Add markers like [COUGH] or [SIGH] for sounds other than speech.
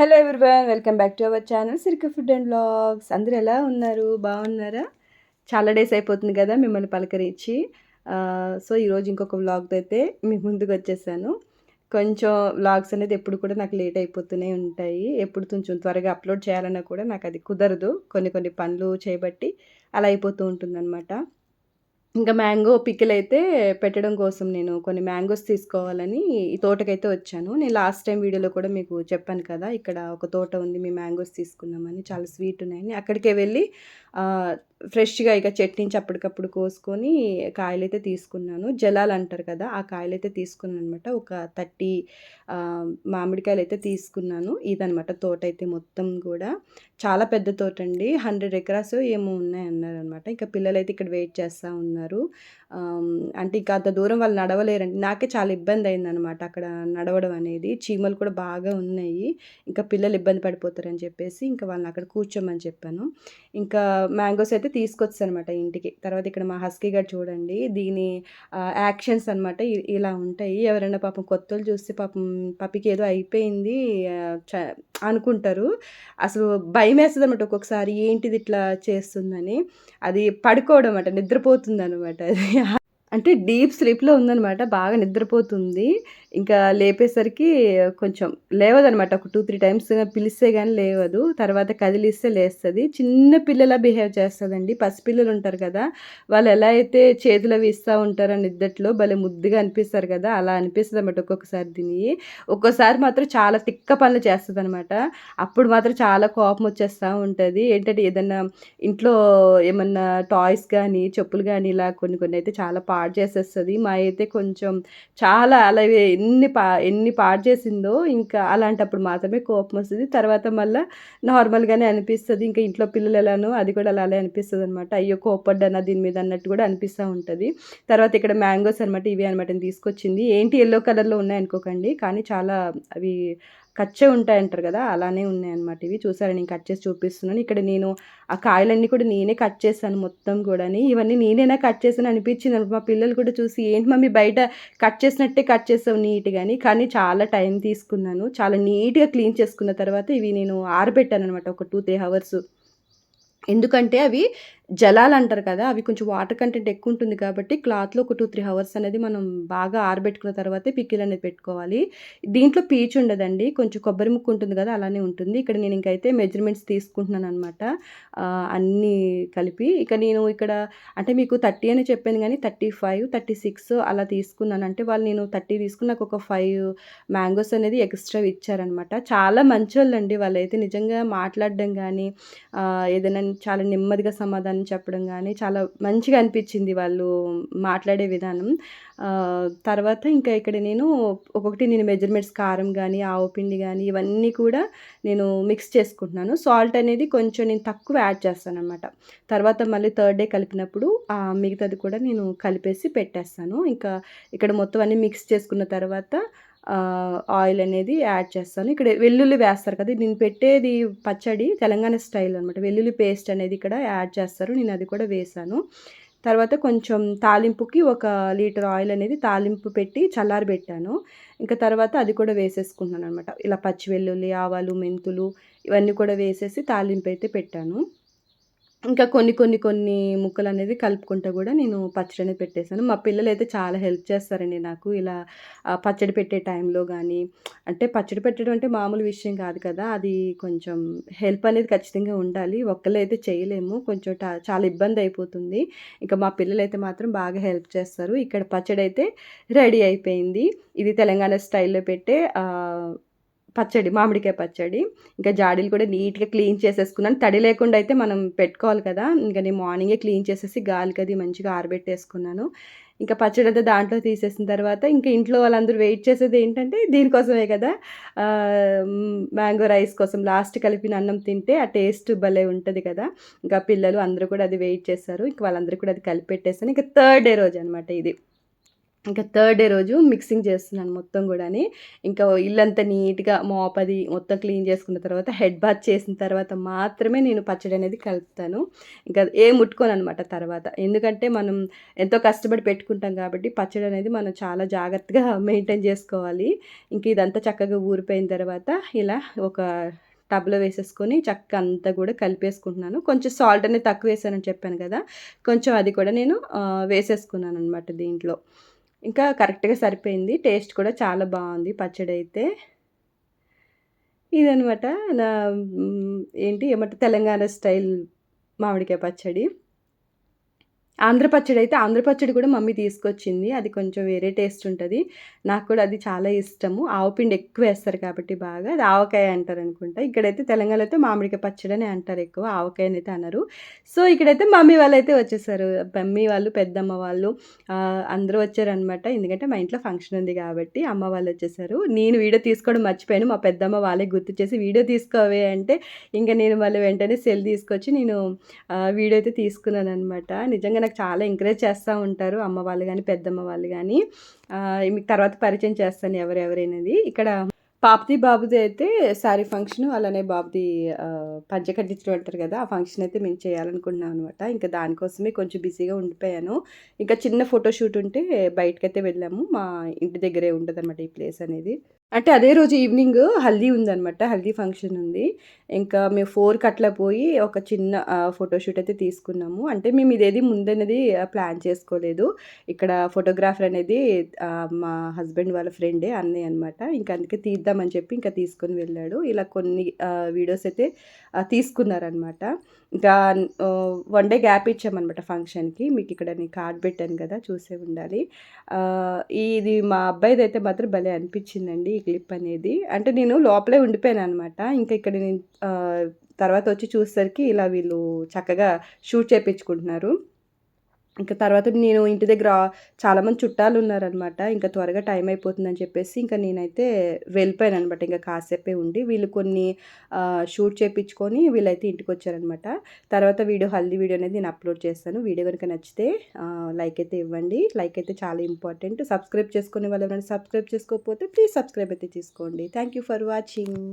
Hello everyone welcome back to our channel Sirika food and blogs అందరు ఎలా ఉన్నారు? బాగున్నారా? చాలా డేస్ అయిపోతుంది కదా మిమ్మల్ని పలకరించి. సో ఈరోజు ఇంకొక వ్లాగ్తో అయితే మీ ముందుకు వచ్చేసాను. కొంచెం వ్లాగ్స్ అనేది ఎప్పుడు కూడా నాకు లేట్ అయిపోతూనే ఉంటాయి. ఎప్పుడు కొంచెం త్వరగా అప్లోడ్ చేయాలన్నా కూడా నాకు అది కుదరదు. కొన్ని కొన్ని పనులు చేయబట్టి అలా అయిపోతూ ఉంటుందన్నమాట. ఇంకా మ్యాంగో పికిల్ అయితే పెట్టడం కోసం నేను కొన్ని మ్యాంగోస్ తీసుకోవాలని ఈ తోటకైతే వచ్చాను. నేను లాస్ట్ టైం వీడియోలో కూడా మీకు చెప్పాను కదా ఇక్కడ ఒక తోట ఉంది మీ మ్యాంగోస్ తీసుకున్నామని చాలా స్వీట్ ఉన్నాయని. అక్కడికే వెళ్ళి ఫ్రెష్గా ఇక చట్నీంచి అప్పటికప్పుడు కోసుకొని కాయలు అయితే తీసుకున్నాను. జలాలు అంటారు కదా ఆ కాయలు అయితే తీసుకున్నాను అనమాట ఒక థర్టీ మామిడికాయలు అయితే తీసుకున్నాను. ఇదనమాట తోట అయితే మొత్తం కూడా. చాలా పెద్ద తోట అండి హండ్రెడ్ ఎకరాస్ ఏమో ఉన్నాయన్నారు అనమాట ఇంకా పిల్లలైతే ఇక్కడ వెయిట్ చేస్తూ ఉన్నారు. ఆమ్, అంటే ఇంకా అంత దూరం వాళ్ళు నడవలేరండి. నాకే చాలా ఇబ్బంది అయిందనమాట అక్కడ నడవడం అనేది. చీమలు కూడా బాగా ఉన్నాయి. ఇంకా పిల్లలు ఇబ్బంది పడిపోతారని చెప్పేసి ఇంకా వాళ్ళని అక్కడ కూర్చోమని చెప్పాను. ఇంకా మ్యాంగోస్ అయితే తీసుకొచ్చాను అనమాట ఇంటికి. తర్వాత ఇక్కడ మా హస్కీ గారు చూడండి దీని యాక్షన్స్ అనమాట ఇలా ఉంటాయి. ఎవరైనా పాపం కొత్తలు చూస్తే పాపం పప్పికి ఏదో అయిపోయింది చ- అనుకుంటారు. అసలు భయం వేస్తుంది అనమాట ఒక్కొక్కసారి ఏంటిది ఇట్లా చేస్తుందని. అది పడుకోవడం అనమాట నిద్రపోతుంది అనమాట అది. అంటే డీప్ స్లీప్లో ఉందనమాట బాగా నిద్రపోతుంది. ఇంకా లేపేసరికి కొంచెం లేవదనమాట. ఒక టూ త్రీ టైమ్స్ పిలిస్తే కానీ లేవదు. తర్వాత కదిలిస్తే లేస్తుంది. చిన్న పిల్లల బిహేవ్ చేస్తుందండి. పసిపిల్లలు ఉంటారు కదా వాళ్ళు ఎలా అయితే చేతులు అవి ఇస్తూ ఉంటారో నిద్దట్లో భలే ముద్దుగా అనిపిస్తారు కదా అలా అనిపిస్తుంది అనమాట ఒక్కొక్కసారి దీని ఒక్కోసారి మాత్రం చాలా తిక్క పనులు చేస్తుంది అనమాట అప్పుడు మాత్రం చాలా కోపం వచ్చేస్తూ ఉంటుంది. ఏంటంటే ఏదన్నా ఇంట్లో ఏమన్నా టాయ్స్ కానీ చెప్పులు కానీ ఇలా కొన్ని కొన్ని అయితే చాలా పాడు చేసేస్తుంది. మా అయితే కొంచెం చాలా అలా ఎన్ని పా ఎన్ని పాడు చేసిందో ఇంకా అలాంటప్పుడు మాత్రమే కోపం వస్తుంది. తర్వాత మళ్ళీ నార్మల్గానే అనిపిస్తుంది. ఇంకా ఇంట్లో పిల్లలు ఎలానో అది కూడా అలానే అనిపిస్తుంది అనమాట అయ్యో కోపడ్డానా దీని మీద అన్నట్టు కూడా అనిపిస్తూ ఉంటుంది. తర్వాత ఇక్కడ మ్యాంగోస్ అనమాట ఇవి అనమాట తీసుకొచ్చింది. ఏంటి ఎల్లో కలర్లో ఉన్నాయి అనుకోకండి కానీ చాలా అవి కచ్చే ఉంటాయి అంటారు కదా అలానే ఉన్నాయి అనమాట ఇవి. చూసారా నేను కట్ చేసి చూపిస్తున్నాను. ఇక్కడ నేను ఆ కాయలన్నీ కూడా నేనే కట్ చేశాను మొత్తం కూడా ఇవన్నీ నేనేనా కట్ చేశాను అనిపించింది. మా పిల్లలు కూడా చూసి ఏంటి మమ్మీ బయట కట్ చేసినట్టే కట్ చేసావు నీట్గాని కానీ చాలా టైం తీసుకున్నాను. చాలా నీట్గా క్లీన్ చేసుకున్న తర్వాత ఇవి నేను ఆరబెట్టాను అనమాట ఒక టూ త్రీ అవర్స్. ఎందుకంటే అవి జలాలు అంటారు కదా అవి కొంచెం వాటర్ కంటెంట్ ఎక్కువ ఉంటుంది కాబట్టి క్లాత్లో ఒక టూ త్రీ అవర్స్ అనేది మనం బాగా ఆరబెట్టుకున్న తర్వాతే పిక్కిల్ అనేది పెట్టుకోవాలి. దీంట్లో పీచు ఉండదండి కొంచెం కొబ్బరి ముక్కు ఉంటుంది కదా అలానే ఉంటుంది. ఇక్కడ నేను ఇంకైతే మెజర్మెంట్స్ తీసుకుంటున్నాను అనమాట అన్నీ కలిపి. ఇక నేను ఇక్కడ అంటే మీకు థర్టీ అని చెప్పాను కానీ థర్టీ ఫైవ్ థర్టీ సిక్స్ అలా తీసుకున్నాను. అంటే వాళ్ళు నేను థర్టీ తీసుకుని నాకు ఒక ఫైవ్ మ్యాంగోస్ అనేది ఎక్స్ట్రా ఇచ్చారనమాట చాలా మంచి వాళ్ళండి వాళ్ళైతే. నిజంగా మాట్లాడడం కానీ ఏదైనా చాలా నెమ్మదిగా సమాధానం చెప్పడం కానీ చాలా మంచిగా అనిపించింది వాళ్ళు మాట్లాడే విధానం. తర్వాత ఇంకా ఇక్కడ నేను ఒక్కొక్కటి నేను మెజర్మెంట్స్ కారం కానీ ఆవు పిండి కానీ ఇవన్నీ కూడా నేను మిక్స్ చేసుకుంటున్నాను. సాల్ట్ అనేది కొంచెం నేను తక్కువ యాడ్ చేస్తాను అనమాట తర్వాత మళ్ళీ థర్డ్ డే కలిపినప్పుడు మిగతాది కూడా నేను కలిపేసి పెట్టేస్తాను. ఇంకా ఇక్కడ మొత్తం అన్నీ మిక్స్ చేసుకున్న తర్వాత ఆయిల్ అనేది యాడ్ చేస్తాను. ఇక్కడ వెల్లుల్లి వేస్తారు కదా నేను పెట్టేది పచ్చడి తెలంగాణ స్టైల్ అనమాట వెల్లుల్లి పేస్ట్ అనేది ఇక్కడ యాడ్ చేస్తారు నేను అది కూడా వేసాను. తర్వాత కొంచెం తాలింపుకి ఒక లీటర్ ఆయిల్ అనేది తాలింపు పెట్టి చల్లారబెట్టాను ఇంకా తర్వాత అది కూడా వేసేసుకుంటున్నాను అనమాట ఇలా పచ్చి వెల్లుల్లి ఆవాలు మెంతులు ఇవన్నీ కూడా వేసేసి తాలింపు అయితే పెట్టాను. ఇంకా కొన్ని కొన్ని కొన్ని ముక్కలు అనేది కలుపుకుంటా కూడా నేను పచ్చడి అనేది పెట్టేశాను. మా పిల్లలు అయితే చాలా హెల్ప్ చేస్తారండి నాకు. ఇలా పచ్చడి పెట్టే టైంలో కానీ అంటే పచ్చడి పెట్టడం అంటే మామూలు విషయం కాదు కదా. అది కొంచెం హెల్ప్ అనేది ఖచ్చితంగా ఉండాలి. ఒక్కళ్ళు అయితే చేయలేము. కొంచెం చాలా ఇబ్బంది అయిపోతుంది. ఇంకా మా పిల్లలు అయితే మాత్రం బాగా హెల్ప్ చేస్తారు. ఇక్కడ పచ్చడి అయితే రెడీ అయిపోయింది. ఇది తెలంగాణ స్టైల్లో పెట్టే పచ్చడి మామిడికాయ పచ్చడి. ఇంకా జాడీలు కూడా నీట్గా క్లీన్ చేసేసుకున్నాను. తడి లేకుండా అయితే మనం పెట్టుకోవాలి కదా. ఇంకా నేను మార్నింగే క్లీన్ చేసేసి గాలికి అది మంచిగా ఆరబెట్టేసుకున్నాను. ఇంకా పచ్చడి అంతా దాంట్లో తీసేసిన తర్వాత ఇంకా ఇంట్లో వాళ్ళందరూ వెయిట్ చేసేది ఏంటంటే దీనికోసమే కదా. మ్యాంగో రైస్ కోసం లాస్ట్ కలిపిన అన్నం తింటే ఆ టేస్ట్ భలే ఉంటుంది కదా. ఇంకా పిల్లలు అందరూ కూడా అది వెయిట్ చేస్తారు ఇంకా వాళ్ళందరూ కూడా అది కలిపెట్టేసాను ఇంకా థర్డ్ డే రోజు అనమాట ఇది. ఇంకా థర్డ్ డే రోజు మిక్సింగ్ చేస్తున్నాను మొత్తం కూడాని. ఇంకా ఇల్లంతా నీట్గా మాప్ అది మొత్తం క్లీన్ చేసుకున్న తర్వాత హెడ్ బాత్ చేసిన తర్వాత మాత్రమే నేను పచ్చడి అనేది కలుపుతాను. ఇంకా ఏ ముట్టుకోను అనమాట తర్వాత. ఎందుకంటే మనం ఎంతో కష్టపడి పెట్టుకుంటాం కాబట్టి పచ్చడి అనేది మనం చాలా జాగ్రత్తగా [LAUGHS] మెయింటైన్ చేసుకోవాలి. ఇంక ఇదంతా చక్కగా ఊరిపోయిన తర్వాత ఇలా ఒక టబ్లో వేసేసుకొని చక్క అంతా కూడా కలిపేసుకుంటున్నాను. కొంచెం సాల్ట్ అనేది తక్కువ వేసానని చెప్పాను కదా కొంచెం అది కూడా నేను వేసేసుకున్నాను అనమాట దీంట్లో. ఇంకా కరెక్ట్గా సరిపోయింది. టేస్ట్ కూడా చాలా బాగుంది పచ్చడి అయితే ఇదనమాట నా ఏంటి ఏమంటే తెలంగాణ స్టైల్ మామిడికాయ పచ్చడి. ఆంధ్ర పచ్చడి అయితే ఆంధ్ర పచ్చడి కూడా మమ్మీ తీసుకొచ్చింది. అది కొంచెం వేరే టేస్ట్ ఉంటుంది. నాకు కూడా అది చాలా ఇష్టము. ఆవపిండి ఎక్కువ వేస్తారు కాబట్టి బాగా. అది ఆవకాయ అంటారు అనుకుంటా. ఇక్కడైతే తెలంగాణలో అయితే మామిడికాయ పచ్చడి అని అంటారు ఎక్కువ. ఆవకాయ అయితే అన్నారు సో ఇక్కడైతే మమ్మీ వాళ్ళు అయితే వచ్చేసారు. మమ్మీ వాళ్ళు పెద్దమ్మ వాళ్ళు అందరూ వచ్చారనమాట ఎందుకంటే మా ఇంట్లో ఫంక్షన్ ఉంది కాబట్టి అమ్మ వాళ్ళు వచ్చేసారు. నేను వీడియో తీసుకోవడం మర్చిపోయాను. మా పెద్దమ్మ వాళ్ళే గుర్తు చేసి వీడియో తీసుకోవే అంటే ఇంకా నేను మళ్ళీ వెంటనే సెల్ తీసుకొచ్చి నేను వీడియో అయితే తీసుకున్నాను అనమాట నిజంగా నాకు చాలా ఎంకరేజ్ చేస్తూ ఉంటారు అమ్మ వాళ్ళు కానీ పెద్దమ్మ వాళ్ళు కానీ మీకు తర్వాత పరిచయం చేస్తాను ఎవరెవరైనది ఇక్కడ పాపది బాబుది అయితే శారీ ఫంక్షన్ అలానే బాబుది పంచ కట్టించడం అంటారు కదా ఆ ఫంక్షన్ అయితే మేము చేయాలనుకుంటున్నాం అనమాట ఇంకా దానికోసమే కొంచెం బిజీగా ఉండిపోయాను. ఇంకా చిన్న ఫోటోషూట్ ఉంటే బయటకైతే వెళ్ళాము. మా ఇంటి దగ్గరే ఉంటుంది అనమాట ఈ ప్లేస్ అనేది. అంటే అదే రోజు ఈవినింగ్ హల్దీ ఉందనమాట హల్దీ ఫంక్షన్ ఉంది. ఇంకా మేము ఫోర్కి అట్లా పోయి ఒక చిన్న ఫోటోషూట్ అయితే తీసుకున్నాము. అంటే మేము ఇదేది ముందనేది ప్లాన్ చేసుకోలేదు. ఇక్కడ ఫోటోగ్రాఫర్ అనేది మా హస్బెండ్ వాళ్ళ ఫ్రెండే అన్నయ్య అనమాట ఇంకా అందుకే తీద్దామని చెప్పి ఇంకా తీసుకొని వెళ్ళాడు. ఇలా కొన్ని వీడియోస్ అయితే తీసుకున్నారనమాట ఇంకా వన్ డే గ్యాప్ ఇచ్చామన్నమాట ఫంక్షన్కి మీకు ఇక్కడ నేను కార్డ్ పెట్టాను కదా చూసే ఉండాలి. ఇది మా అబ్బాయిది అయితే మాత్రం భలే అనిపించిందండి. క్లిప్ అనేది. అంటే నేను లోపలే ఉండిపోయాను అనమాట ఇంకా ఇక్కడ నేను తర్వాత వచ్చి చూసేసరికి ఇలా వీళ్ళు చక్కగా షూట్ చేయించుకుంటున్నారు ఇంకా తర్వాత నేను ఇంటి దగ్గర చాలామంది చుట్టాలు ఉన్నారనమాట ఇంకా త్వరగా టైం అయిపోతుందని చెప్పేసి ఇంకా నేనైతే వెళ్ళిపోయాను అనమాట. ఇంకా కాసేపే ఉండి వీళ్ళు కొన్ని షూట్ చేయించుకొని వీళ్ళైతే ఇంటికి వచ్చారనమాట తర్వాత వీడియో హల్దీ వీడియో అనేది నేను అప్లోడ్ చేస్తాను. వీడియో కనుక నచ్చితే లైక్ అయితే ఇవ్వండి. లైక్ అయితే చాలా ఇంపార్టెంట్. సబ్స్క్రైబ్ చేసుకునే వాళ్ళు ఎవరైనా సబ్స్క్రైబ్ చేసుకోకపోతే ప్లీజ్ సబ్స్క్రైబ్ అయితే చేసుకోండి. Thank you for watching.